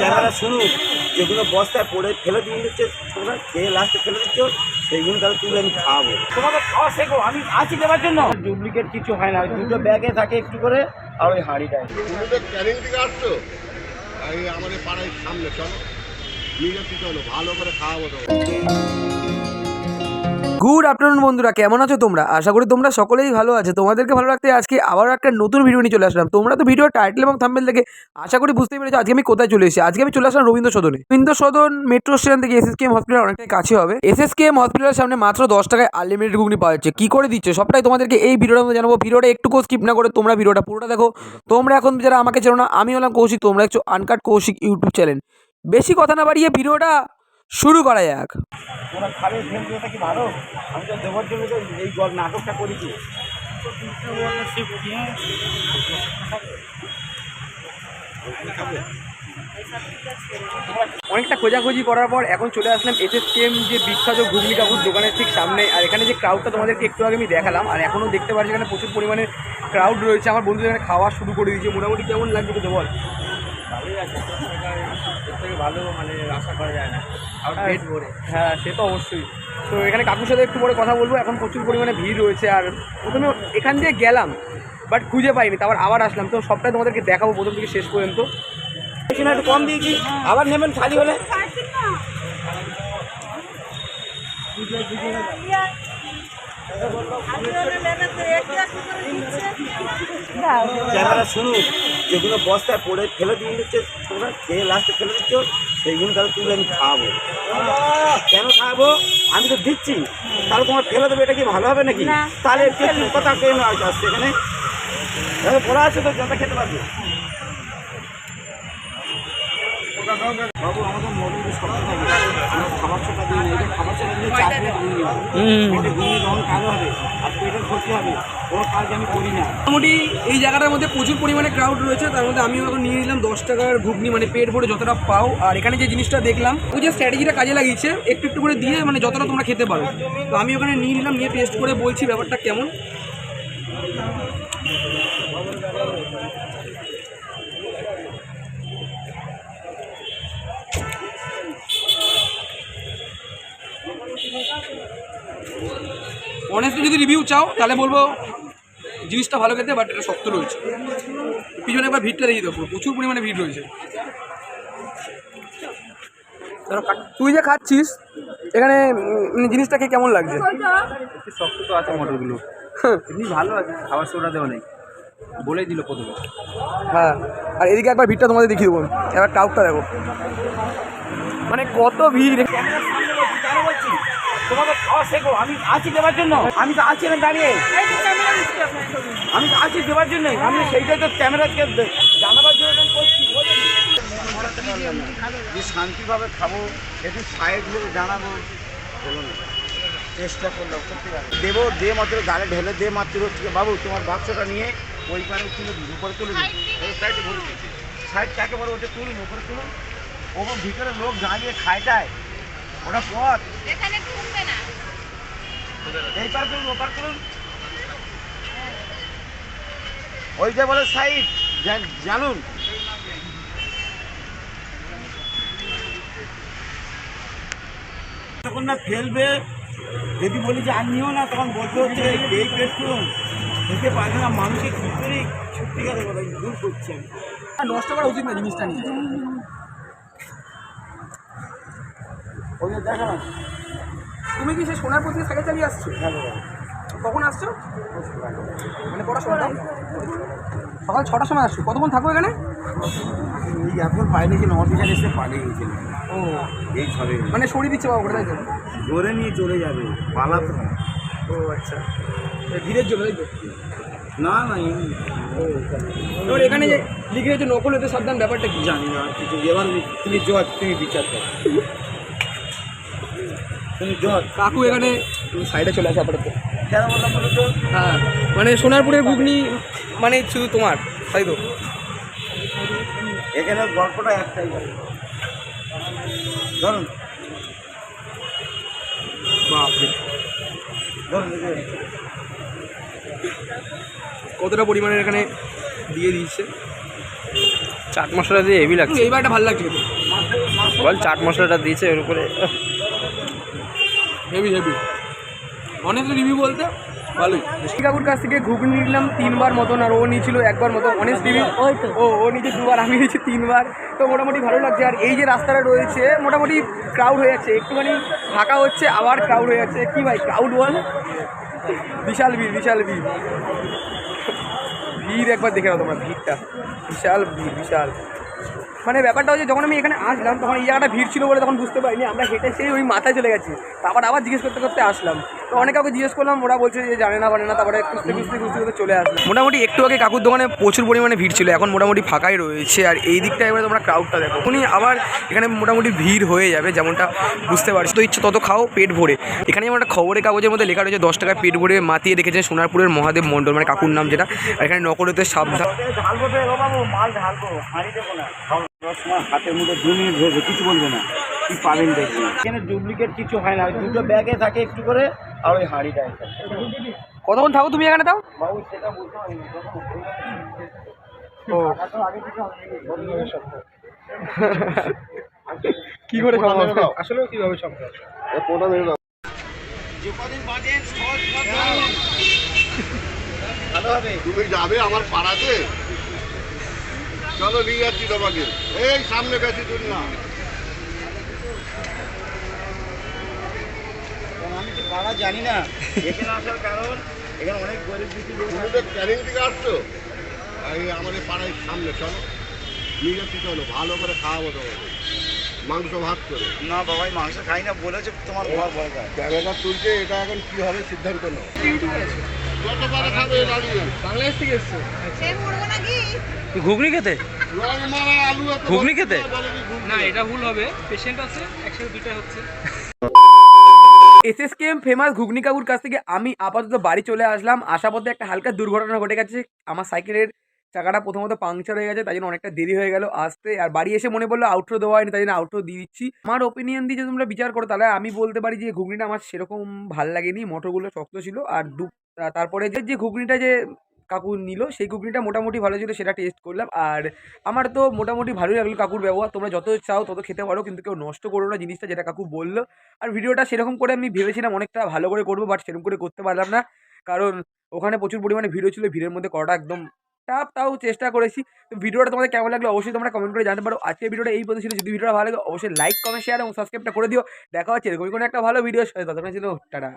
Camera শুরু যেগুলো বস্তায় পড়ে ফেলে দিয়ে দিচ্ছে তোমরা খেয়ে লাস্টে ফেলে দিচ্ছ সেইগুলো তাহলে তুলে আমি খাওয়াবো তোমাকে খাওয়া শেখো আমি আছি দেওয়ার জন্য। ডুপ্লিকেট কিছু হয় না দুটো ব্যাগে থাকে একটু করে আর ওই হাঁড়িটায়। তুমি থেকে আসছো? আমাদের পাড়ায় সামনে চলো। নিয়ে যাচ্ছি চলো ভালো করে খাওয়াবো তো গুড আফটারনুন বন্ধুরা। কেমন আছো তোমরা? আশা করি তোমরা সকলেই ভালো আছে। তোমাদেরকে ভালো রাখতে আজকে আবারও একটা নতুন ভিডিও নিয়ে চলে আসলাম। তোমরা তো ভিডিও টাইটেল এবং থাম্বেল থেকে আশা করি বুঝতেই পেরেছ আজকে আমি কোথায় চলে এসেছি। আজকে আমি চলে আসলাম রবীন্দ্র সদনে রবীন্দ্র সদন মেট্রো স্টেশন থেকে এস এস কে হসপিটাল অনেকটাই কাছে হবে। এস এস কে এম হসপিটালের সামনে মাত্র দশ টাকায় আনলিমিটেড ঘুগনি পাওয়া যাচ্ছে। কি করে দিচ্ছে? সবটাই তোমাদেরকে এই ভিডিওটার মধ্যে জানাব। ভিডিওটা একটুকু স্কিপ না করে তোমরা ভিডিওটা পুরোটা দেখো। তোমরা এখন যারা আমাকে চেনো না আমি হলাম কৌশিক। তোমরা একটু আনকাট কৌশিক ইউটিউব চ্যানেল বেশি কথা না বাড়িয়ে ভিডিওটা শুরু করা যাক। তোমরা খাবে ফেলবে কি ভালো? আমি তো দেওয়ার জন্য তো এই নাটকটা করেছি অনেকটা খোঁজাখুঁজি করার পর এখন চলে আসলাম এস এস কেম যে বিখ্যাত ঘুগনি কাকুর দোকানের ঠিক সামনে। আর এখানে যে ক্রাউডটা তোমাদেরকে একটু আগে আমি দেখালাম আর এখনও দেখতে পাচ্ছি এখানে প্রচুর পরিমাণে ক্রাউড রয়েছে। আমার বন্ধু এখানে খাওয়া শুরু করে দিয়েছে। মোটামুটি কেমন লাগছে তো বল? ভালোই আছে থেকে ভালো মানে আশা করা যায় না। আর হ্যাঁ। ভরে হ্যাঁ সে তো অবশ্যই। তো এখানে কাকুর সাথে একটু পরে কথা বলব। এখন প্রচুর পরিমাণে ভিড় রয়েছে আর প্রথমে এখান দিয়ে গেলাম বাট খুঁজে পাইনি। তারপর আবার আসলাম। তো সবটাই তোমাদেরকে দেখাবো প্রথম থেকে শেষ পর্যন্ত। এখানে একটু কম দিয়েছি আবার নেবেন খালি হলে? ক্যামেরা শুনুক যেগুলো বস্তায় পড়ে ফেলে দিয়ে দিচ্ছে তোমরা খেয়ে লাস্টে ফেলে দিচ্ছ সেইগুলো তাহলে তুলে আমি খাওয়াবো। কেন খাওয়াবো? আমি তো দিচ্ছি। তাহলে তোমার ফেলে দেবে এটা কি ভালো হবে নাকি? তাহলে কথা কেন আসছে এখানে। এখানে বলা আছে তো যত খেতে পারবে। মোটামুটি এই জায়গাটার মধ্যে প্রচুর পরিমাণে ক্রাউড রয়েছে, তার মধ্যে আমিও এখন নিয়ে নিলাম দশ টাকার ঘুগনি মানে পেট ভরে যতটা পাও। আর এখানে যে জিনিসটা দেখলাম, ওই যে স্ট্র্যাটেজিটা কাজে লাগিয়েছে, একটু একটু করে দিয়ে মানে যতটা তোমরা খেতে পারো। তো আমি ওখানে নিয়ে নিলাম, নিয়ে টেস্ট করে বলছি ব্যাপারটা কেমন। অনেস্টলি যদি রিভিউ চাও তাহলে বলব জিনিসটা ভালো খেতে বাট এটা শক্ত রয়েছে। পিছনে একবার ভিড়টা দেখিয়ে দেবো প্রচুর পরিমাণে ভিড় রয়েছে। তুই যে খাচ্ছিস এখানে উম, জিনিসটা খেয়ে কেমন লাগছে? শক্ত তো আছে মটরগুলো। এমনি ভালো আছে খাবার সোডা দেওয়া নেই। বলেই দিল প্রথমে। হ্যাঁ আর এদিকে একবার ভিড়টা তোমাদের দেখিয়ে দেবো। এবার টাউটটা দেখো। মানে কত ভিড় তোমাকে খাওয়া শেখো। আমি আছি দেওয়ার জন্য। আমি তো আছি না দাঁড়িয়ে। আমি তো আছি দেওয়ার জন্য। আমি সেইটাই তো ক্যামেরাকে জানাবার জন্য করছি? যে শান্তিভাবে খাব একটু সাইড হয়ে জানাব বলুন চেষ্টা করলাম সত্যি কথা। দেবো দে মাত্র গালে ঢেলে দে মাত্র বাবু তোমার বাক্সটা নিয়ে ওই পারে তুলে দিন উপরে তুলে দিন সাইডে ভরে দিন সাইড কাকে বলো ওটা তুলুন উপরে তুলুন। ওপর ভিতরে লোক দাঁড়িয়ে খায়টায় ওটা পথ এখানে ঘুমবে না। এই পার করুন ওপার করুন। ওইটা বলে সাইড জানুন। তখন না ফেলবে যদি বলি যে আর নিও না তখন বলতে হচ্ছে এই প্লেট করুন। খেতে পারবে না মানুষকে কী করে সত্যিকারের কথা ভুল করছি আমি। আর নষ্ট করা উচিত না জিনিসটা নিয়ে। ওই যে দেখা না। তুমি কি সে সোনার প্রতি সাইকেল চালিয়ে আসছো? কখন আসছো? মানে কটার সময় সকাল ছটার সময় আসছো। কতক্ষণ থাকো এখানে? এই এখন পাইনি যে অফিসার এসে পালিয়ে গেছিল। ও। এই সবে মানে সরিয়ে দিচ্ছে বাবা তাই তো? ধরে নিয়ে চলে যাবে পালাতে হয় ও আচ্ছা। ভিড়ের জন্য তাই তো? না না। এবার এখানে যে লিখে রয়েছে নকল হতে সাবধান ব্যাপারটা কি? জানি না আর কিছু এবার তুমি জজ তুমি বিচার করো। কাকু এখানে সাইডে চলে আসে আপাতত। হ্যাঁ মানে সোনারপুরের ঘুগনি মানে শুধু তোমার তাই তো? এখানে গল্পটা একটাই ধরুন। বাপরে। কতটা পরিমাণের এখানে দিয়ে দিচ্ছে চাট মশলা দিয়ে হেভি লাগছে। এইবার একটা ভালো লাগছে বল চাট মশলাটা দিয়েছে এর উপরে। হেভি হেভি অনেস্টলি রিভিউ বলতে ভালোই। কাকুর কাছ থেকে ঘুগনি নিলাম তিনবার মতন আর ও নিয়েছিল একবার মতো অনেস্ট রিভিউ ও ও নিচে দুবার আমি নিয়েছি তিনবার। তো মোটামুটি ভালো লাগছে। আর এই যে রাস্তাটা রয়েছে মোটামুটি ক্রাউড হয়ে যাচ্ছে। একটুখানি ফাঁকা হচ্ছে আবার ক্রাউড হয়ে যাচ্ছে। কি ভাই ক্রাউড বল? বিশাল ভিড় বিশাল ভিড়। ভিড় একবার দেখে নাও তোমরা ভিড়টা। বিশাল ভিড় বিশাল। মানে ব্যাপারটা হচ্ছে যখন আমি এখানে আসলাম তখন এই জায়গাটা ভিড় ছিল বলে তখন বুঝতে পারিনি। আমরা হেঁটে সেই ওই মাথায় চলে গেছি। তারপর আবার জিজ্ঞেস করতে করতে আসলাম। তো অনেক কাউকে জিজ্ঞেস করলাম ওরা বলছে যে জানে না জানে না তারপরে খুঁজতে খুঁজতে খুঁজতে খুঁজতে চলে আসলাম। মোটামুটি একটু আগে কাকুর দোকানে প্রচুর পরিমাণে ভিড় ছিল এখন মোটামুটি ফাঁকাই রয়েছে। আর এই দিকটা এবারে তোমরা ক্রাউডটা দেখো। উনি আবার এখানে মোটামুটি ভিড় হয়ে যাবে যেমনটা বুঝতে পারছি। তো ইচ্ছে তত খাও পেট ভরে। এখানে যেমন একটা খবরের কাগজের মধ্যে লেখা রয়েছে দশ টাকা পেট ভরে মাতিয়ে রেখেছে সোনারপুরের মহাদেব মণ্ডল মানে কাকুর নাম যেটা। আর এখানে নকরেতে সাবধান। হাতের মধ্যে দু মিনিট ধরবে কিছু বলবে না। কি পাবেন দেখি এখানে ডুপ্লিকেট কিছু হয় না দুটো ব্যাগে থাকে একটু করে আর ওই হাঁড়িটা একটা। কতক্ষণ থাকো তুমি এখানে তাও বাবু সেটা বলতে পারি। কি করে ওটা মেরে দাও। আসলেও কীভাবে সম্ভব? এ মেরে দাও? যে কদিন বাজেন ভালো হবে তুমি যাবে আমার পাড়াতে? চলো নিয়ে যাচ্ছি তোমাকে। এই সামনে বেশি দূর না। আমি তো পাড়া জানি না। এখানে আসার কারণ এখানে অনেক গরিব আছে। থেকে আসছো। এই আমাদের পাড়ায় সামনে চলো। নিয়ে যাচ্ছি চলো। ভালো করে খাওয়াবো তোমাকে। মাংস ভাত করে। না বাবাই মাংস খাই না বলেছে তোমার ঘর দরকার ক্যামেরা তুলছে এটা এখন কি হবে সিদ্ধান্ত নাও। বাংলাদেশ থেকে এসছো। ঘুগনি খেতে? ঘুগনি খেতে? না এটা ভুল হবে। পেশেন্ট আছে একসাথে দুইটা হচ্ছে। এসএসকেএম ফেমাস ঘুগনি কাকুর কাছ থেকে আমি আপাতত বাড়ি চলে আসলাম। আসার পথে একটা হালকা দুর্ঘটনা ঘটে গেছে। আমার সাইকেলের চাকাটা প্রথমত পাংচার হয়ে গেছে, তাই জন্য অনেকটা দেরি হয়ে গেল আসতে। আর বাড়ি এসে মনে পড়ল আউটরো দেওয়া হয়নি, তাই জন্য আউটরো দিয়ে দিচ্ছি। আমার ওপিনিয়ন দিয়ে যদি তোমরা বিচার করো, তাহলে আমি বলতে পারি যে ঘুগনিটা আমার সেরকম ভালো লাগেনি, মটরগুলো শক্ত ছিল। আর দু তারপরে যে যে ঘুগনিটা যে কাকু নিল, সেই ঘুগনিটা মোটামুটি ভালো ছিল, সেটা টেস্ট করলাম। আর আমার তো মোটামুটি ভালোই লাগল কাকুর ব্যবহার। তোমরা যত চাও তত খেতে পারো, কিন্তু কেউ নষ্ট করো না জিনিসটা, যেটা কাকু বলল। আর ভিডিওটা সেরকম করে আমি ভেবেছিলাম অনেকটা ভালো করে করব বাট সেরকম করে করতে পারলাম না। কারণ ওখানে প্রচুর পরিমাণে ভিডিও ছিল ভিড়ের মধ্যে করাটা একদম টাফ তাও চেষ্টা করেছি। ভিডিওটা তোমাদের কেমন লাগল অবশ্যই তোমরা কমেন্ট করে জানতে পারো। আজকে ভিডিওটা এই পর্যন্ত ছিল। যদি ভিডিওটা ভালো লাগে অবশ্যই লাইক কমেন্ট শেয়ার এবং সাবস্ক্রাইবটা করে দিও। দেখা হচ্ছে এরকমই কোনো একটা ভালো ভিডিও ততক্ষণ ছিল টাটা।